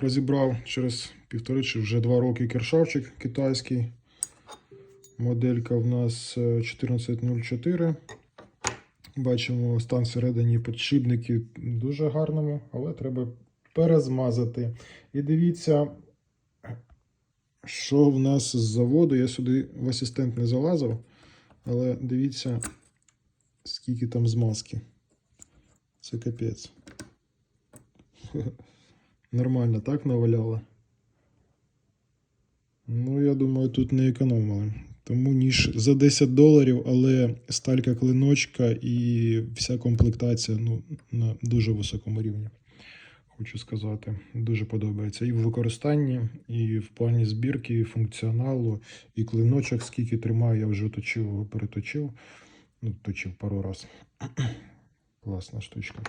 розібрав через півтори чи вже два роки кершавчик китайський. Моделька в нас е, 1404. Бачимо стан всередині підшипники дуже гарному, але треба перезмазати. І дивіться, що в нас з заводу. Я сюди в асистент не залазив, але дивіться, скільки там змазки. Це капець. Нормально так наваляло. Ну, я думаю, тут не економили. Тому ніж за 10 доларів, але сталька клиночка і вся комплектація ну, на дуже високому рівні. Хочу сказати, дуже подобається. І в використанні, і в плані збірки, і функціоналу, і клиночок, скільки тримаю, я вже точив, його переточив. Ну, точив пару раз. Класна штучка.